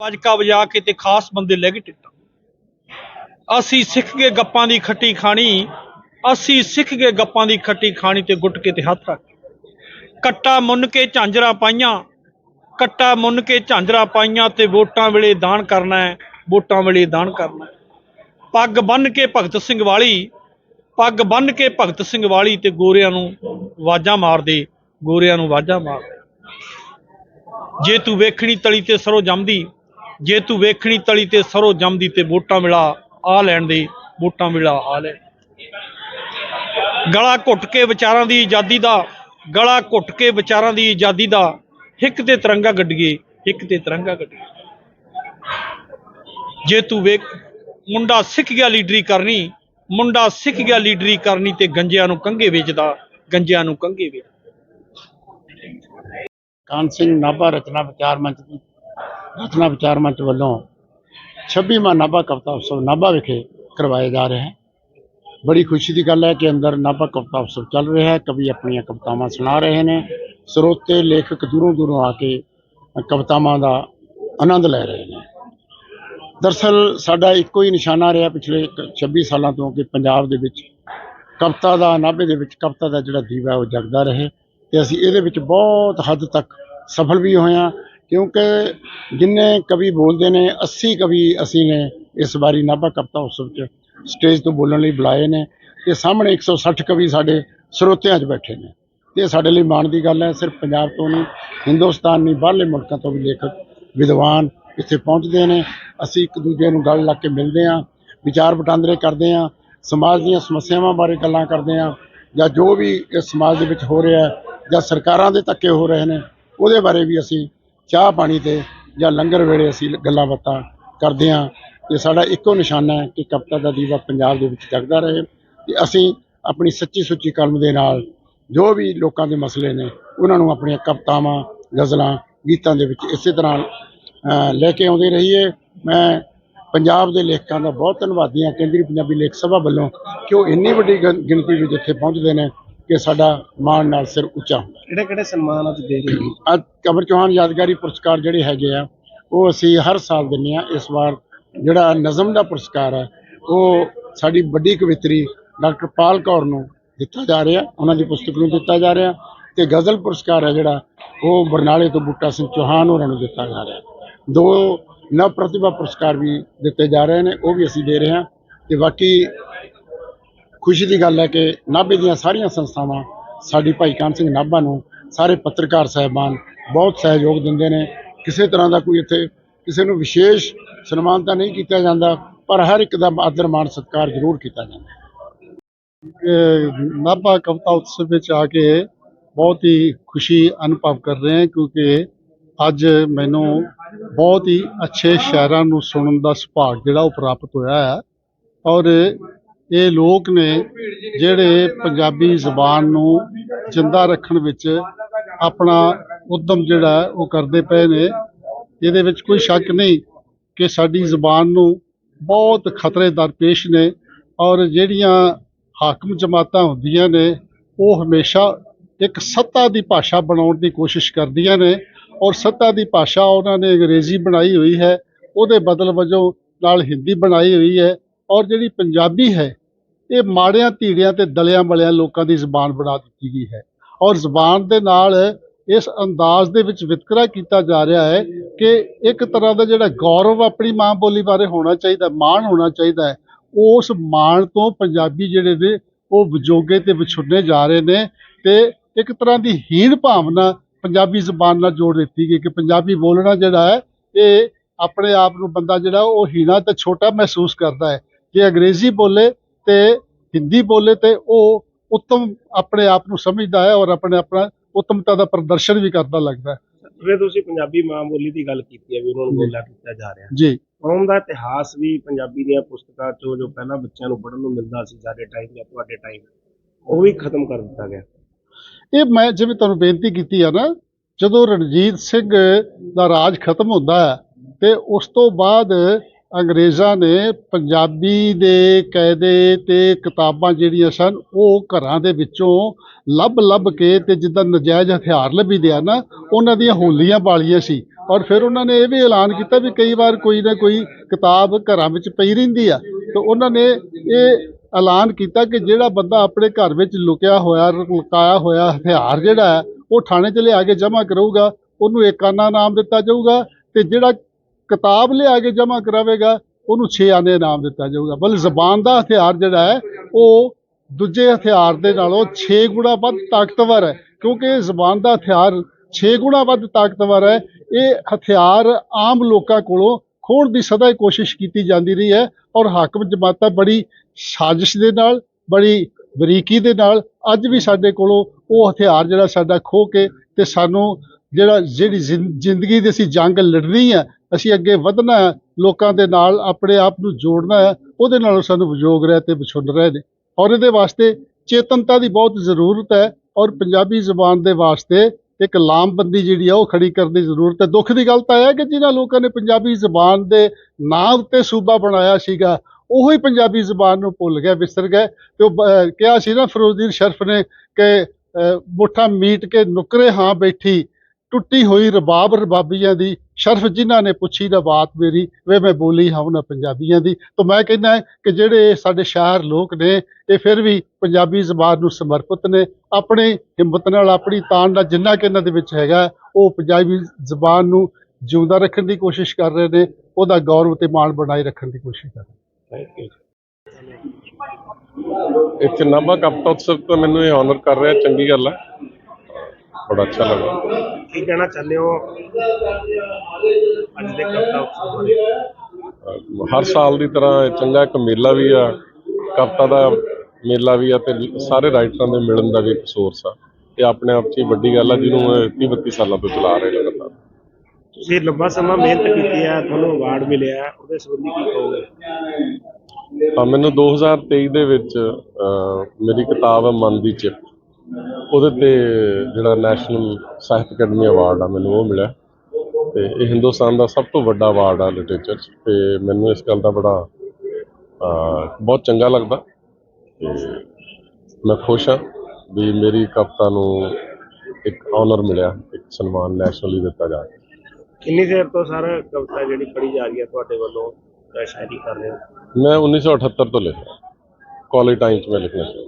ਵਜਕਾ ਵਜਾ ਕੇ ਤੇ ਖਾਸ ਬੰਦੇ ਲੈ ਗਏ ਟਿਕਟਾਂ। ਅਸੀਂ ਸਿੱਖ ਗਏ ਗੱਪਾਂ ਦੀ ਖੱਟੀ ਖਾਣੀ, ਅਸੀਂ ਸਿੱਖ ਗਏ ਗੱਪਾਂ ਦੀ ਖੱਟੀ ਖਾਣੀ ਤੇ ਗੁੱਟ ਕੇ ਤੇ ਹੱਥ ਰੱਖ ਕੱਟਾ ਮੁੰਨ ਕੇ ਝਾਂਜਰਾਂ ਪਾਈਆਂ, ਕੱਟਾ ਮੁੰਨ ਕੇ ਝਾਂਜਰਾਂ ਪਾਈਆਂ ਤੇ ਵੋਟਾਂ ਵੇਲੇ ਦਾਨ ਕਰਨਾ ਹੈ, ਵੋਟਾਂ ਵੇਲੇ ਦਾਨ ਕਰਨਾ ਪੱਗ ਬੰਨ ਕੇ ਭਗਤ ਸਿੰਘ ਵਾਲੀ, ਪੱਗ ਬੰਨ ਕੇ ਭਗਤ ਸਿੰਘ ਵਾਲੀ ਤੇ ਗੋਰਿਆਂ ਨੂੰ ਵਾਜਾਂ ਮਾਰਦੇ ਗੋਰਿਆਂ ਨੂੰ ਵਾਜਾਂ ਮਾਰਦੇ ਜੇ ਤੂੰ ਵੇਖਣੀ ਤਲੀ ਤੇ ਸਰੋਂ ਜੰਮਦੀ ਜੇ ਤੂੰ ਵੇਖਣੀ ਤਲੀ ਤੇ ਸਰੋ ਜੰਮਦੀ ਤੇ ਵੋਟਾਂ ਮਿਲਾ ਆ ਲੈਣ ਦੇ ਵੋਟਾਂ ਮਿਲਾ ਆ ਲੈ। ਗਲਾ ਘੁੱਟ ਕੇ ਵਿਚਾਰਾਂ ਦੀ ਆਜ਼ਾਦੀ ਦਾ, ਗਲਾ ਘੁੱਟ ਕੇ ਵਿਚਾਰਾਂ ਦੀ ਆਜ਼ਾਦੀ ਦਾ ਹਿੱਕ ਤੇ ਤਿਰੰਗਾ ਗੱਡੀਏ ਹਿੱਕ ਤੇ ਤਿਰੰਗਾ ਗੱਡੀਏ। ਜੇ ਤੂੰ ਵੇਖ, ਮੁੰਡਾ ਸਿੱਖ ਗਿਆ ਲੀਡਰੀ ਕਰਨੀ, ਮੁੰਡਾ ਸਿੱਖ ਗਿਆ ਲੀਡਰੀ ਕਰਨੀ ਤੇ ਗੰਜਿਆਂ ਨੂੰ ਕੰਘੇ ਵੇਚਦਾ, ਗੰਜਿਆਂ ਨੂੰ ਕੰਘੇ ਵੇਚ। ਕਾਨ ਸਿੰਘ ਨਾਭਾ ਰਚਨਾ ਵਿਚਾਰ ਮੰਚ ਦੀ। ਰਚਨਾ ਵਿਚਾਰ ਮੰਚ ਵੱਲੋਂ 26ਵਾਂ ਨਾਭਾ ਕਵਿਤਾ ਉਤਸਵ ਨਾਭਾ ਵਿਖੇ ਕਰਵਾਇਆ ਜਾ ਰਿਹਾ ਹੈ ਬੜੀ ਖੁਸ਼ੀ ਦੀ ਗੱਲ ਹੈ ਕਿ ਅੰਦਰ ਨਾਭਾ ਕਵਿਤਾ ਉਤਸਵ ਚੱਲ ਰਿਹਾ ਹੈ। ਕਵੀ ਆਪਣੀਆਂ ਕਵਿਤਾਵਾਂ ਸੁਣਾ ਰਹੇ ਨੇ। ਸਰੋਤੇ, ਲੇਖਕ ਦੂਰੋਂ ਦੂਰੋਂ ਆ ਕੇ ਕਵਿਤਾਵਾਂ ਦਾ ਆਨੰਦ ਲੈ ਰਹੇ ਨੇ। ਦਰਸਲ ਸਾਡਾ ਇੱਕੋ ਹੀ ਨਿਸ਼ਾਨਾ ਰਿਹਾ ਪਿਛਲੇ ਕ- 26 ਸਾਲਾਂ ਤੋਂ ਕਿ ਪੰਜਾਬ ਦੇ ਵਿੱਚ ਕਵਿਤਾ ਦਾ, ਨਾਭੇ ਦੇ ਵਿੱਚ ਕਵਿਤਾ ਦਾ ਜਿਹੜਾ ਦੀਵਾ ਉਹ ਜਗਦਾ ਰਹੇ ਤੇ ਅਸੀਂ ਇਹਦੇ ਵਿੱਚ ਬਹੁਤ ਹੱਦ ਤੱਕ ਸਫਲ ਵੀ ਹੋਏ ਹਾਂ। ਕਿਉਂਕਿ ਜਿੰਨੇ ਕਵੀ ਬੋਲਦੇ ਨੇ 80 ਕਵੀ ਅਸੀਂ ਨੇ ਇਸ ਵਾਰੀ ਨਾਭਾ ਕਵਿਤਾ ਉਤਸਵ 'ਚ ਸਟੇਜ ਤੋਂ ਬੋਲਣ ਲਈ ਬੁਲਾਏ ਨੇ ਤੇ ਸਾਹਮਣੇ 160 ਕਵੀ ਸਾਡੇ ਸਰੋਤਿਆਂ 'ਚ ਬੈਠੇ ਨੇ। ਤੇ ਇਹ ਸਾਡੇ ਲਈ ਮਾਣ ਦੀ ਗੱਲ ਹੈ, ਸਿਰਫ ਪੰਜਾਬ ਤੋਂ ਨਹੀਂ, ਹਿੰਦੁਸਤਾਨ ਨਹੀਂ, ਬਾਹਰਲੇ ਮੁਲਕਾਂ ਤੋਂ ਵੀ ਲੇਖਕ, ਵਿਦਵਾਨ ਇੱਥੇ ਪਹੁੰਚਦੇ ਨੇ। ਅਸੀਂ ਇੱਕ ਦੂਜੇ ਨੂੰ ਗੱਲ ਲਾ ਕੇ ਮਿਲਦੇ ਹਾਂ, ਵਿਚਾਰ ਵਟਾਂਦਰੇ ਕਰਦੇ ਹਾਂ, ਸਮਾਜ ਦੀਆਂ ਸਮੱਸਿਆਵਾਂ ਬਾਰੇ ਗੱਲਾਂ ਕਰਦੇ ਹਾਂ, ਜਾਂ ਜੋ ਵੀ ਇਸ ਸਮਾਜ ਦੇ ਵਿੱਚ ਹੋ ਰਿਹਾ ਜਾਂ ਸਰਕਾਰਾਂ ਦੇ ਧੱਕੇ ਹੋ ਰਹੇ ਨੇ, ਉਹਦੇ ਬਾਰੇ ਵੀ ਅਸੀਂ ਚਾਹ ਪਾਣੀ ਤੇ ਜਾਂ ਲੰਗਰ ਵੇਲੇ ਅਸੀਂ ਗੱਲਾਂ ਬਾਤਾਂ ਕਰਦੇ ਹਾਂ। ਤੇ ਸਾਡਾ ਇੱਕੋ ਨਿਸ਼ਾਨਾ ਹੈ ਕਿ ਕਵਿਤਾ ਦਾ ਦੀਵਾ ਪੰਜਾਬ ਦੇ ਵਿੱਚ ਜਗਦਾ ਰਹੇ ਤੇ ਅਸੀਂ ਆਪਣੀ ਸੱਚੀ ਸੁੱਚੀ ਕਲਮ ਦੇ ਨਾਲ ਜੋ ਵੀ ਲੋਕਾਂ ਦੇ ਮਸਲੇ ਨੇ, ਉਹਨਾਂ ਨੂੰ ਆਪਣੀਆਂ ਕਵਿਤਾਵਾਂ, ਗਜ਼ਲਾਂ, ਗੀਤਾਂ ਦੇ ਵਿੱਚ ਇਸੇ ਤਰ੍ਹਾਂ ਲੈ ਕੇ ਆਉਂਦੇ ਰਹੀਏ। ਮੈਂ ਪੰਜਾਬ ਦੇ ਲੇਖਕਾਂ ਦਾ ਬਹੁਤ ਧੰਨਵਾਦੀ ਹਾਂ। ਕੇਂਦਰੀ ਪੰਜਾਬੀ ਲੇਖ ਸਭਾ ਵੱਲੋਂ ਕਿ ਉਹ ਇੰਨੀ ਵੱਡੀ ਗਿਣ- ਗਿਣਤੀ ਵਿੱਚ ਇੱਥੇ ਪਹੁੰਚਦੇ ਨੇ ਕਿ ਸਾਡਾ ਮਾਣ ਨਾਲ ਸਿਰ ਉੱਚਾ ਹੁੰਦਾ ਕਿਹੜੇ ਕਿਹੜੇ ਸਨਮਾਨ ਅੱਜ ਦੇ ਰਹੇ ਹੋ? ਅੱਜ ਕਬਰ ਚੌਹਾਨ ਯਾਦਗਾਰੀ ਪੁਰਸਕਾਰ ਜਿਹੜੇ ਹੈਗੇ ਆ ਉਹ ਅਸੀਂ ਹਰ ਸਾਲ ਦਿੰਦੇ ਆ ਇਸ ਵਾਰ ਜਿਹੜਾ ਨਜ਼ਮ ਦਾ ਪੁਰਸਕਾਰ ਹੈ ਉਹ ਸਾਡੀ ਵੱਡੀ ਕਵਿਤਰੀ ਡਾਕਟਰ ਪਾਲ ਕੌਰ ਨੂੰ ਦਿੱਤਾ ਜਾ ਰਿਹਾ। ਉਹਨਾਂ ਦੀ ਪੁਸਤਕ ਨੂੰ ਦਿੱਤਾ ਜਾ ਰਿਹਾ ਤੇ ਗਜ਼ਲ ਪੁਰਸਕਾਰ ਹੈ ਜਿਹੜਾ ਉਹ ਬਰਨਾਲੇ ਤੋਂ ਬੂਟਾ ਸਿੰਘ ਚੌਹਾਨ ਹੋਰਾਂ ਨੂੰ ਦਿੱਤਾ ਜਾ ਰਿਹਾ। ਦੋ ਨਵ ਪ੍ਰਤਿਭਾ ਪੁਰਸਕਾਰ ਵੀ ਦਿੱਤੇ ਜਾ ਰਹੇ ਨੇ ਉਹ ਵੀ ਅਸੀਂ ਦੇ ਰਹੇ ਹਾਂ ਤੇ ਬਾਕੀ ਖੁਸ਼ੀ ਦੀ ਗੱਲ ਹੈ ਕਿ ਨਾਭੇ ਦੀਆਂ ਸਾਰੀਆਂ ਸੰਸਥਾਵਾਂ ਸਾਡੀ ਭਾਈ ਕਾਨ ਸਿੰਘ ਨਾਭਾ ਨੂੰ ਸਾਰੇ ਪੱਤਰਕਾਰ ਸਾਹਿਬਾਨ ਬਹੁਤ ਸਹਿਯੋਗ ਦਿੰਦੇ ਨੇ। ਕਿਸੇ ਤਰ੍ਹਾਂ ਦਾ ਕੋਈ ਇੱਥੇ ਕਿਸੇ ਨੂੰ ਵਿਸ਼ੇਸ਼ ਸਨਮਾਨ ਤਾਂ ਨਹੀਂ ਕੀਤਾ ਜਾਂਦਾ, ਪਰ ਹਰ ਇੱਕ ਦਾ ਆਦਰ ਮਾਣ ਸਤਿਕਾਰ ਜ਼ਰੂਰ ਕੀਤਾ ਜਾਂਦਾ ਨਾਭਾ ਕਵਿਤਾ ਉਤਸਵ ਵਿੱਚ ਆ ਕੇ ਬਹੁਤ ਹੀ ਖੁਸ਼ੀ ਅਨੁਭਵ ਕਰ ਰਹੇ ਹਾਂ, ਕਿਉਂਕਿ ਅੱਜ ਮੈਨੂੰ ਬਹੁਤ ਹੀ ਅੱਛੇ ਸ਼ਾਇਰਾਂ ਨੂੰ ਸੁਣਨ ਦਾ ਸੁਭਾਗ ਜਿਹੜਾ ਉਹ ਪ੍ਰਾਪਤ ਹੋਇਆ ਹੈ। ਔਰ ਇਹ ਲੋਕ ਨੇ ਜਿਹੜੇ ਪੰਜਾਬੀ ਜ਼ੁਬਾਨ ਨੂੰ ਜਿੰਦਾ ਰੱਖਣ ਵਿੱਚ ਆਪਣਾ ਉਦਮ ਜਿਹੜਾ ਉਹ ਕਰਦੇ ਪਏ ਨੇ। ਇਹਦੇ ਵਿੱਚ ਕੋਈ ਸ਼ੱਕ ਨਹੀਂ ਕਿ ਸਾਡੀ ਜ਼ੁਬਾਨ ਨੂੰ ਬਹੁਤ ਖਤਰੇ ਦਰਪੇਸ਼ ਨੇ ਔਰ ਜਿਹੜੀਆਂ ਹਾਕਮ ਜਮਾਤਾਂ ਹੁੰਦੀਆਂ ਨੇ, ਉਹ ਹਮੇਸ਼ਾ ਇੱਕ ਸੱਤਾ ਦੀ ਭਾਸ਼ਾ ਬਣਾਉਣ ਦੀ ਕੋਸ਼ਿਸ਼ ਕਰਦੀਆਂ ਨੇ ਔਰ ਸੱਤਾ ਦੀ ਭਾਸ਼ਾ ਉਹਨਾਂ ਨੇ ਅੰਗਰੇਜ਼ੀ ਬਣਾਈ ਹੋਈ ਹੈ, ਉਹਦੇ ਬਦਲ ਵਜੋਂ ਨਾਲ ਹਿੰਦੀ ਬਣਾਈ ਹੋਈ ਹੈ। ਔਰ ਜਿਹੜੀ ਪੰਜਾਬੀ ਹੈ, ਇਹ ਮਾੜਿਆਂ ਧੀੜਿਆਂ ਤੇ ਦਲਿਆਂ ਮਲਿਆਂ ਲੋਕਾਂ ਦੀ ਜ਼ੁਬਾਨ ਬਣਾ ਦਿੱਤੀ ਗਈ ਹੈ। ਔਰ ਜ਼ੁਬਾਨ ਦੇ ਨਾਲ ਇਸ ਅੰਦਾਜ਼ ਦੇ ਵਿੱਚ ਵਿਤਕਰਾ ਕੀਤਾ ਜਾ ਰਿਹਾ ਹੈ ਕਿ ਇੱਕ ਤਰ੍ਹਾਂ ਦਾ ਜਿਹੜਾ ਗੌਰਵ ਆਪਣੀ ਮਾਂ ਬੋਲੀ ਬਾਰੇ ਹੋਣਾ ਚਾਹੀਦਾ, ਮਾਣ ਹੋਣਾ ਚਾਹੀਦਾ ਹੈ, ਉਸ ਮਾਣ ਤੋਂ ਪੰਜਾਬੀ ਜਿਹੜੇ ਨੇ, ਉਹ ਵਿਜੋਗੇ ਤੇ ਵਿਛੁੰਨੇ ਜਾ ਰਹੇ ਨੇ ਤੇ ਇੱਕ ਤਰ੍ਹਾਂ ਦੀ ਹੀਣ ਭਾਵਨਾ ਪੰਜਾਬੀ ਜ਼ੁਬਾਨ ਨਾਲ ਜੋੜ ਦਿੱਤੀ ਗਈ ਕਿ ਪੰਜਾਬੀ ਬੋਲਣਾ ਜਿਹੜਾ ਹੈ, ਇਹ ਆਪਣੇ ਆਪ ਨੂੰ ਬੰਦਾ ਜਿਹੜਾ ਉਹ ਹੀਣਾ ਤੇ ਛੋਟਾ ਮਹਿਸੂਸ ਕਰਦਾ ਹੈ। ਜੇ ਅੰਗਰੇਜ਼ੀ ਬੋਲੇ ਤੇ ਹਿੰਦੀ ਬੋਲੇ ਤੇ ਉਹ ਉੱਤਮ ਆਪਣੇ ਆਪ ਨੂੰ ਸਮਝਦਾ ਹੈ ਔਰ ਆਪਣੇ ਆਪਣਾ ਉੱਤਮਤਾ ਦਾ ਪ੍ਰਦਰਸ਼ਨ ਵੀ ਕਰਦਾ ਲੱਗਦਾ ਹੈ। ਜਿਵੇਂ ਤੁਸੀਂ ਪੰਜਾਬੀ ਮਾਂ ਬੋਲੀ ਦੀ ਗੱਲ ਕੀਤੀ ਹੈ ਵੀ ਉਹਨਾਂ ਨੂੰ ਬੋਲਾ ਕੀਤਾ ਜਾ ਰਿਹਾ ਜੀ। ਕੌਮ ਦਾ ਇਤਿਹਾਸ ਵੀ ਪੰਜਾਬੀ ਦੀਆਂ ਪੁਸਤਕਾਂ ਚੋਂ ਜੋ ਪਹਿਲਾਂ ਬੱਚਿਆਂ ਨੂੰ ਪੜ੍ਹਨ ਨੂੰ ਮਿਲਦਾ ਸੀ ਸਾਡੇ ਟਾਈਮ ਜਾਂ ਤੁਹਾਡੇ ਟਾਈਮ ਉਹ ਵੀ ਖਤਮ ਕਰ ਦਿੱਤਾ ਗਿਆ। ਇਹ ਮੈਂ ਜਿਵੇਂ ਤੁਹਾਨੂੰ ਬੇਨਤੀ ਕੀਤੀ ਆ ਨਾ ਜਦੋਂ ਰਣਜੀਤ ਸਿੰਘ ਦਾ ਰਾਜ ਖਤਮ ਹੁੰਦਾ ਹੈ ਤੇ ਉਸ ਤੋਂ ਬਾਅਦ ਅੰਗਰੇਜ਼ਾਂ ਨੇ ਪੰਜਾਬੀ ਦੇ ਕਾਇਦੇ ਤੇ ਕਿਤਾਬਾਂ ਜਿਹੜੀਆਂ ਸਨ, ਉਹ ਘਰਾਂ ਦੇ ਵਿੱਚੋਂ ਲੱਭ ਲੱਭ ਕੇ ਤੇ ਜਿੱਦਾਂ ਨਜਾਇਜ਼ ਹਥਿਆਰ ਲੱਭੀਦੇ ਆ ਨਾ, ਉਹਨਾਂ ਦੀਆਂ ਹੋਲੀਆਂ ਬਾਲੀਆਂ ਸੀ। ਔਰ ਫਿਰ ਉਹਨਾਂ ਨੇ ਇਹ ਵੀ ਐਲਾਨ ਕੀਤਾ ਵੀ ਕਈ ਵਾਰ ਕੋਈ ਨਾ ਕੋਈ ਕਿਤਾਬ ਘਰਾਂ ਵਿੱਚ ਪਈ ਰਹਿੰਦੀ ਆ। ਤੇ ਉਹਨਾਂ ਨੇ ਇਹ ਐਲਾਨ ਕੀਤਾ ਕਿ ਜਿਹੜਾ ਬੰਦਾ ਆਪਣੇ ਘਰ ਵਿੱਚ ਲੁਕਿਆ ਹੋਇਆ, ਲੁਕਾਇਆ ਹੋਇਆ ਹਥਿਆਰ ਜਿਹੜਾ ਹੈ, ਉਹ ਥਾਣੇ 'ਚ ਲਿਆ ਕੇ ਜਮ੍ਹਾਂ ਕਰੂਗਾ, ਉਹਨੂੰ ਏਕਾਨਾ ਨਾਮ ਦਿੱਤਾ ਜਾਊਗਾ ਤੇ ਜਿਹੜਾ ਕਿਤਾਬ ਲਿਆ ਕੇ ਜਮ੍ਹਾਂ ਕਰਾਵੇਗਾ, ਉਹਨੂੰ ਛੇ ਆਨੇ ਇਨਾਮ ਦਿੱਤਾ ਜਾਊਗਾ। ਬਲ ਜ਼ਬਾਨ ਦਾ ਹਥਿਆਰ ਜਿਹੜਾ ਹੈ, ਉਹ ਦੂਜੇ ਹਥਿਆਰ ਦੇ ਨਾਲੋਂ 6 ਗੁਣਾ ਵੱਧ ਤਾਕਤਵਰ ਹੈ। ਕਿਉਂਕਿ ਜ਼ਬਾਨ ਦਾ ਹਥਿਆਰ 6 ਗੁਣਾ ਵੱਧ ਤਾਕਤਵਰ ਹੈ। ਇਹ ਹਥਿਆਰ ਆਮ ਲੋਕਾਂ ਕੋਲੋਂ ਖੋਣ ਦੀ ਸਦਾ ਹੀ ਕੋਸ਼ਿਸ਼ ਕੀਤੀ ਜਾਂਦੀ ਰਹੀ ਹੈ ਔਰ ਹਾਕਮ ਜਮਾਤਾਂ ਬੜੀ ਸਾਜ਼ਿਸ਼ ਦੇ ਨਾਲ, ਬੜੀ ਬਰੀਕੀ ਦੇ ਨਾਲ ਅੱਜ ਵੀ ਸਾਡੇ ਕੋਲੋਂ ਉਹ ਹਥਿਆਰ ਜਿਹੜਾ ਸਾਡਾ ਖੋਹ ਕੇ ਤੇ ਸਾਨੂੰ ਜਿਹੜਾ ਜਿਹੜੀ ਜ਼ਿੰ- ਜ਼ਿੰਦਗੀ ਦੀ ਅਸੀਂ ਜੰਗ ਲੜਨੀ ਹੈ ਅਸੀਂ ਅੱਗੇ ਵਧਣਾ ਲੋਕਾਂ ਦੇ ਨਾਲ ਆਪਣੇ ਆਪ ਨੂੰ ਜੋੜਨਾ ਹੈ ਉਹਦੇ ਨਾਲ ਸਾਨੂੰ ਵਿਯੋਗ ਰਿਹਾ ਤੇ ਵਿਛੁੰਨ ਰਹੇ ਨੇ। ਔਰ ਇਹਦੇ ਵਾਸਤੇ ਚੇਤਨਤਾ ਦੀ ਬਹੁਤ ਜ਼ਰੂਰਤ ਹੈ ਔਰ ਪੰਜਾਬੀ ਜ਼ੁਬਾਨ ਦੇ ਵਾਸਤੇ ਇੱਕ ਲਾਮਬੰਦੀ ਜਿਹੜੀ ਆ ਉਹ ਖੜੀ ਕਰਨ ਦੀ ਜ਼ਰੂਰਤ ਹੈ। ਦੁੱਖ ਦੀ ਗੱਲ ਤਾਂ ਇਹ ਹੈ ਕਿ ਜਿਨ੍ਹਾਂ ਲੋਕਾਂ ਨੇ ਪੰਜਾਬੀ ਜ਼ੁਬਾਨ ਦੇ ਨਾਂ ਉੱਤੇ ਸੂਬਾ ਬਣਾਇਆ ਸੀਗਾ ਉਹੋ ਹੀ ਪੰਜਾਬੀ ਜ਼ੁਬਾਨ ਨੂੰ ਭੁੱਲ ਗਏ ਵਿਸਰ ਗਏ ਤੇ ਉਹ ਕਿਹਾ ਸੀ ਨਾ ਫਿਰੋਜ਼ਦੀਨ ਸ਼ਰਫ ਨੇ ਕਿ ਅਹ, ਮੁੱਠਾਂ ਮੀਟ ਕੇ ਨੁਕਰੇ ਹਾਂ ਬੈਠੀ ਟੁੱਟੀ ਹੋਈ ਰਬਾਬ ਰਬਾਬੀਆਂ ਦੀ ਸ਼ਰਫ ਜਿਨ੍ਹਾਂ ਨੇ ਪੁੱਛੀ ਨਾ ਬਾਤ ਮੇਰੀ, ਵੇ ਮੈਂ ਬੋਲੀ ਹਾਂ ਉਹਨਾਂ ਪੰਜਾਬੀਆਂ ਦੀ। ਤਾਂ ਮੈਂ ਕਹਿੰਦਾ ਕਿ ਜਿਹੜੇ ਸਾਡੇ ਸ਼ਾਇਰ ਲੋਕ ਨੇ, ਇਹ ਫਿਰ ਵੀ ਪੰਜਾਬੀ ਜ਼ਬਾਨ ਨੂੰ ਸਮਰਪਿਤ ਨੇ। ਆਪਣੀ ਹਿੰਮਤ ਨਾਲ, ਆਪਣੀ ਤਾਣ ਨਾਲ ਜਿੰਨਾ ਕਿ ਇਹਨਾਂ ਦੇ ਵਿੱਚ ਹੈਗਾ, ਉਹ ਪੰਜਾਬੀ ਜ਼ਬਾਨ ਨੂੰ ਜਿਉਂਦਾ ਰੱਖਣ ਦੀ ਕੋਸ਼ਿਸ਼ ਕਰ ਰਹੇ ਨੇ, ਉਹਦਾ ਗੌਰਵ ਤੇ ਮਾਣ ਬਣਾਈ ਰੱਖਣ ਦੀ ਕੋਸ਼ਿਸ਼ ਕਰ ਰਹੇ ਨੇ। ਥੈਂਕ ਯੂ ਇੱਥੇ ਉਤਸਵ ਤੋਂ ਮੈਨੂੰ ਇਹ ਆਨਰ ਕਰ ਰਿਹਾ, ਚੰਗੀ ਗੱਲ ਹੈ। ਬੜਾ ਅੱਛਾ ਲੱਗਾ। ਕੀ ਕਹਿਣਾ ਚਾਹੁੰਦੇ ਹੋ? ਅੱਜ ਦੇ ਕਵਿਤਾ ਉਤਸਵ ਬਾਰੇ। ਹਰ ਸਾਲ ਦੀ ਤਰ੍ਹਾਂ ਚੰਗਾ ਇੱਕ ਮੇਲਾ ਵੀ ਆ ਕਵਿਤਾ ਦਾ ਮੇਲਾ ਵੀ ਆ ਤੇ ਸਾਰੇ ਰਾਈਟਰਾਂ ਦੇ ਮਿਲਣ ਦਾ ਵੀ ਇੱਕ ਸੋਰਸ ਆ। ਇਹ ਆਪਣੇ ਆਪ 'ਚ ਹੀ ਵੱਡੀ ਗੱਲ ਆ ਜਿਹਨੂੰ 30 32 ਸਾਲਾਂ ਤੋਂ ਚਲਾ ਰਹੇ ਲਗਾਤਾਰ। ਤੁਸੀਂ ਲੰਬਾ ਸਮਾਂ ਮਿਹਨਤ ਕੀਤੀ ਹੈ ਤੁਹਾਨੂੰ ਅਵਾਰਡ ਮਿਲਿਆ ਹੈ, ਉਹਦੇ ਸੰਬੰਧੀ ਕੀ ਕਹੋਗੇ? ਤਾਂ ਮੈਨੂੰ 2023 ਦੇ ਵਿੱਚ ਅਹ, ਮੇਰੀ ਕਿਤਾਬ ਹੈ ਮਨ ਦੀ ਚਿੱਪ ਉਹਦੇ ਤੇ ਜਿਹੜਾ ਨੈਸ਼ਨਲ ਸਾਹਿਤ ਅਕੈਡਮੀ ਅਵਾਰਡ ਆ ਮੈਨੂੰ ਉਹ ਮਿਲਿਆ। ਤੇ ਇਹ ਹਿੰਦੁਸਤਾਨ ਦਾ ਸਭ ਤੋਂ ਵੱਡਾ ਅਵਾਰਡ ਆ ਲਿਟਰੇਚਰ ਤੇ ਮੈਨੂੰ ਇਸ ਗੱਲ ਦਾ ਬੜਾ ਬਹੁਤ ਚੰਗਾ ਲੱਗਦਾ। ਤੇ ਮੈਂ ਖੁਸ਼ ਹਾਂ ਵੀ ਮੇਰੀ ਕਵਿਤਾ ਨੂੰ ਇੱਕ ਆਨਰ ਮਿਲਿਆ ਇੱਕ ਸਨਮਾਨ ਨੈਸ਼ਨਲੀ ਦਿੱਤਾ ਜਾ ਰਿਹਾ। ਕਿੰਨੀ ਦੇਰ ਤੋਂ ਸਰ ਕਵਿਤਾ ਜਿਹੜੀ ਪੜ੍ਹੀ ਜਾ ਰਹੀ ਹੈ ਤੁਹਾਡੇ ਵੱਲੋਂ ਸ਼ਾਇਰੀ ਕਰ ਰਹੇ ਹੋ? ਮੈਂ 1978 ਤੋਂ ਲਿਖਿਆ ਕਾਲਜ ਟਾਈਮ 'ਚ ਮੈਂ ਲਿਖਣਾ ਸ਼ੁਰੂ